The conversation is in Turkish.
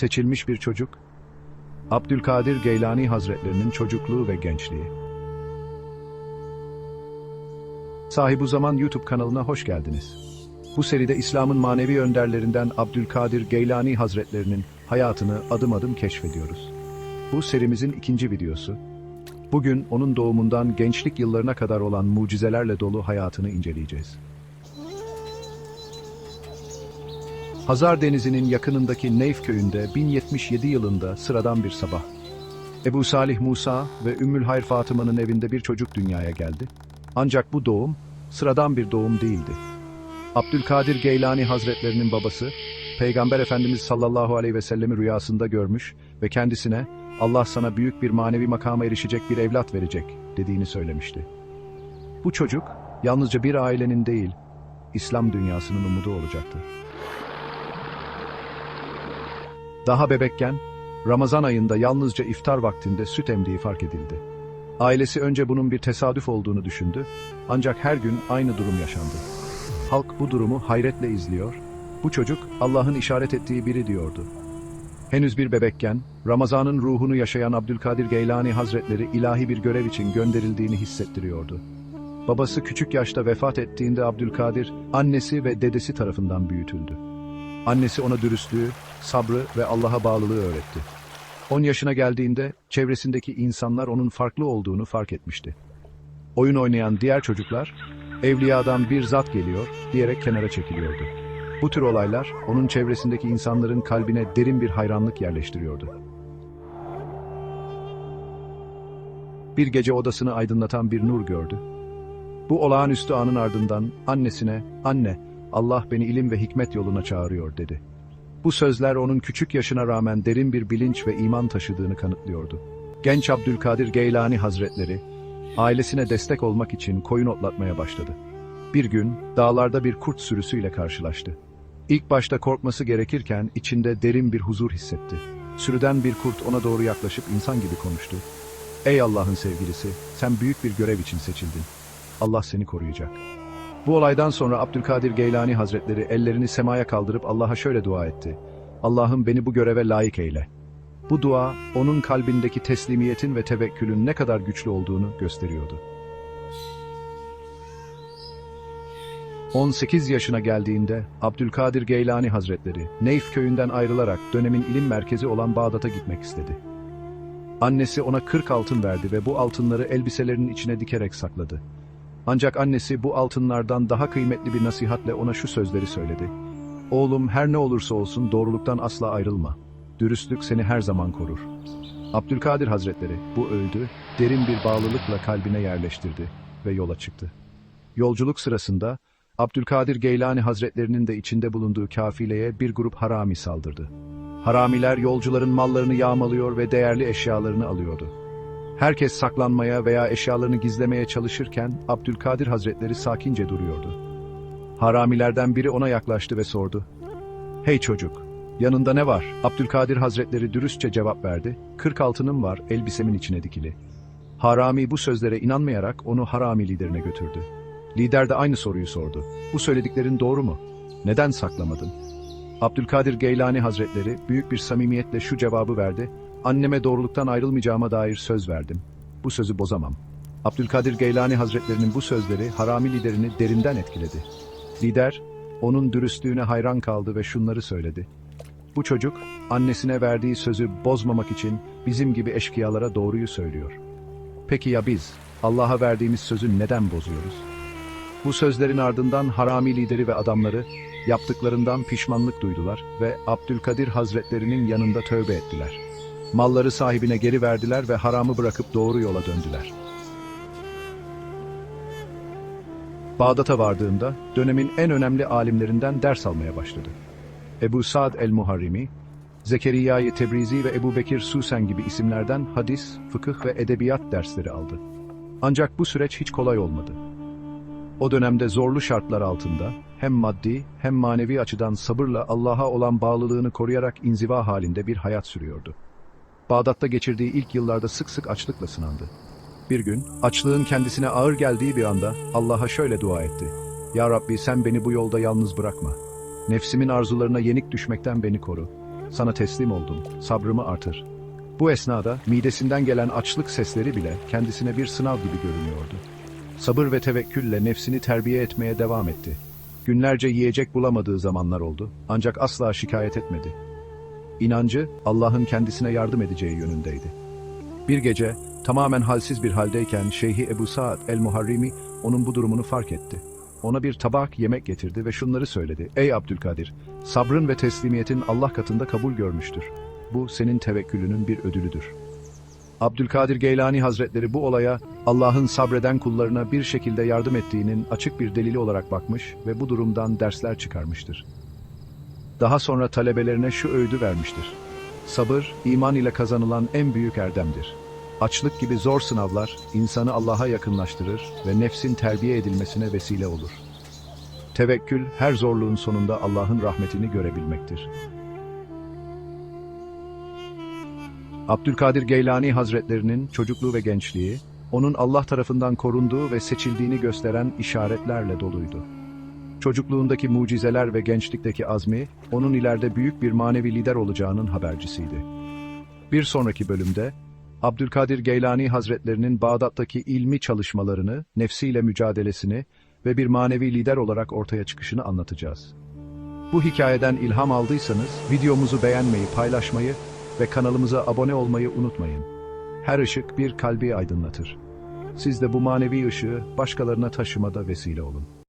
Seçilmiş bir çocuk, Abdülkadir Geylani Hazretlerinin çocukluğu ve gençliği. Sahibu Zaman YouTube kanalına hoş geldiniz. Bu seride İslam'ın manevi önderlerinden Abdülkadir Geylani Hazretlerinin hayatını adım adım keşfediyoruz. Bu serimizin ikinci videosu. Bugün onun doğumundan gençlik yıllarına kadar olan mucizelerle dolu hayatını inceleyeceğiz. Hazar Denizi'nin yakınındaki Neyf köyünde 1077 yılında sıradan bir sabah. Ebu Salih Musa ve Ümmül Hayr Fatıma'nın evinde bir çocuk dünyaya geldi. Ancak bu doğum sıradan bir doğum değildi. Abdülkadir Geylani Hazretlerinin babası, Peygamber Efendimiz sallallahu aleyhi ve sellemi rüyasında görmüş ve kendisine Allah sana büyük bir manevi makama erişecek bir evlat verecek dediğini söylemişti. Bu çocuk yalnızca bir ailenin değil, İslam dünyasının umudu olacaktı. Daha bebekken, Ramazan ayında yalnızca iftar vaktinde süt emdiği fark edildi. Ailesi önce bunun bir tesadüf olduğunu düşündü, ancak her gün aynı durum yaşandı. Halk bu durumu hayretle izliyor, bu çocuk Allah'ın işaret ettiği biri diyordu. Henüz bir bebekken, Ramazan'ın ruhunu yaşayan Abdülkadir Geylani Hazretleri ilahi bir görev için gönderildiğini hissettiriyordu. Babası küçük yaşta vefat ettiğinde Abdülkadir, annesi ve dedesi tarafından büyütüldü. Annesi ona dürüstlüğü, sabrı ve Allah'a bağlılığı öğretti. 10 yaşına geldiğinde çevresindeki insanlar onun farklı olduğunu fark etmişti. Oyun oynayan diğer çocuklar, evliyadan bir zat geliyor diyerek kenara çekiliyordu. Bu tür olaylar onun çevresindeki insanların kalbine derin bir hayranlık yerleştiriyordu. Bir gece odasını aydınlatan bir nur gördü. Bu olağanüstü anın ardından annesine, "Anne, Allah beni ilim ve hikmet yoluna çağırıyor." dedi. Bu sözler onun küçük yaşına rağmen derin bir bilinç ve iman taşıdığını kanıtlıyordu. Genç Abdülkadir Geylani Hazretleri, ailesine destek olmak için koyun otlatmaya başladı. Bir gün dağlarda bir kurt sürüsüyle karşılaştı. İlk başta korkması gerekirken içinde derin bir huzur hissetti. Sürüden bir kurt ona doğru yaklaşıp insan gibi konuştu. Ey Allah'ın sevgilisi, sen büyük bir görev için seçildin. Allah seni koruyacak. Bu olaydan sonra Abdülkadir Geylani Hazretleri ellerini semaya kaldırıp Allah'a şöyle dua etti. Allah'ım beni bu göreve layık eyle. Bu dua, onun kalbindeki teslimiyetin ve tevekkülün ne kadar güçlü olduğunu gösteriyordu. 18 yaşına geldiğinde Abdülkadir Geylani Hazretleri, Neyf köyünden ayrılarak dönemin ilim merkezi olan Bağdat'a gitmek istedi. Annesi ona 40 altın verdi ve bu altınları elbiselerinin içine dikerek sakladı. Ancak annesi bu altınlardan daha kıymetli bir nasihatle ona şu sözleri söyledi. Oğlum her ne olursa olsun doğruluktan asla ayrılma. Dürüstlük seni her zaman korur. Abdülkadir Hazretleri bu öğüdü derin bir bağlılıkla kalbine yerleştirdi ve yola çıktı. Yolculuk sırasında Abdülkadir Geylani Hazretlerinin de içinde bulunduğu kafileye bir grup harami saldırdı. Haramiler yolcuların mallarını yağmalıyor ve değerli eşyalarını alıyordu. Herkes saklanmaya veya eşyalarını gizlemeye çalışırken Abdülkadir Hazretleri sakince duruyordu. Haramilerden biri ona yaklaştı ve sordu. Hey çocuk, yanında ne var? Abdülkadir Hazretleri dürüstçe cevap verdi. Kırk altınım var, elbisemin içine dikili. Harami bu sözlere inanmayarak onu harami liderine götürdü. Lider de aynı soruyu sordu. Bu söylediklerin doğru mu? Neden saklamadın? Abdülkadir Geylani Hazretleri büyük bir samimiyetle şu cevabı verdi. Anneme doğruluktan ayrılmayacağıma dair söz verdim. Bu sözü bozamam. Abdülkadir Geylani Hazretlerinin bu sözleri harami liderini derinden etkiledi. Lider, onun dürüstlüğüne hayran kaldı ve şunları söyledi. Bu çocuk, annesine verdiği sözü bozmamak için bizim gibi eşkıyalara doğruyu söylüyor. Peki ya biz, Allah'a verdiğimiz sözü neden bozuyoruz? Bu sözlerin ardından harami lideri ve adamları yaptıklarından pişmanlık duydular ve Abdülkadir Hazretlerinin yanında tövbe ettiler. Malları sahibine geri verdiler ve haramı bırakıp doğru yola döndüler. Bağdat'a vardığında dönemin en önemli alimlerinden ders almaya başladı. Ebu Sa'd el-Muharrimi, Zekeriya-i Tebrizi ve Ebu Bekir Susen gibi isimlerden hadis, fıkıh ve edebiyat dersleri aldı. Ancak bu süreç hiç kolay olmadı. O dönemde zorlu şartlar altında hem maddi hem manevi açıdan sabırla Allah'a olan bağlılığını koruyarak inziva halinde bir hayat sürüyordu. Bağdat'ta geçirdiği ilk yıllarda sık sık açlıkla sınandı. Bir gün açlığın kendisine ağır geldiği bir anda Allah'a şöyle dua etti. Ya Rabbi sen beni bu yolda yalnız bırakma. Nefsimin arzularına yenik düşmekten beni koru. sana teslim oldum, sabrımı artır. Bu esnada midesinden gelen açlık sesleri bile kendisine bir sınav gibi görünüyordu. Sabır ve tevekkülle nefsini terbiye etmeye devam etti. Günlerce yiyecek bulamadığı zamanlar oldu ancak asla şikayet etmedi. İnancı Allah'ın kendisine yardım edeceği yönündeydi. Bir gece tamamen halsiz bir haldeyken Şeyhi Ebu Saad el-Muharrimi onun bu durumunu fark etti. Ona bir tabak yemek getirdi ve şunları söyledi. Ey Abdülkadir, sabrın ve teslimiyetin Allah katında kabul görmüştür. Bu senin tevekkülünün bir ödülüdür. Abdülkadir Geylani Hazretleri bu olaya Allah'ın sabreden kullarına bir şekilde yardım ettiğinin açık bir delili olarak bakmış ve bu durumdan dersler çıkarmıştır. Daha sonra talebelerine şu öğüdü vermiştir. Sabır, iman ile kazanılan en büyük erdemdir. Açlık gibi zor sınavlar insanı Allah'a yakınlaştırır ve nefsin terbiye edilmesine vesile olur. Tevekkül her zorluğun sonunda Allah'ın rahmetini görebilmektir. Abdülkadir Geylani Hazretlerinin çocukluğu ve gençliği, onun Allah tarafından korunduğu ve seçildiğini gösteren işaretlerle doluydu. Çocukluğundaki mucizeler ve gençlikteki azmi, onun ileride büyük bir manevi lider olacağının habercisiydi. Bir sonraki bölümde, Abdülkadir Geylani Hazretlerinin Bağdat'taki ilmi çalışmalarını, nefsiyle mücadelesini ve bir manevi lider olarak ortaya çıkışını anlatacağız. Bu hikayeden ilham aldıysanız, videomuzu beğenmeyi, paylaşmayı ve kanalımıza abone olmayı unutmayın. Her ışık bir kalbi aydınlatır. Siz de bu manevi ışığı başkalarına taşımada vesile olun.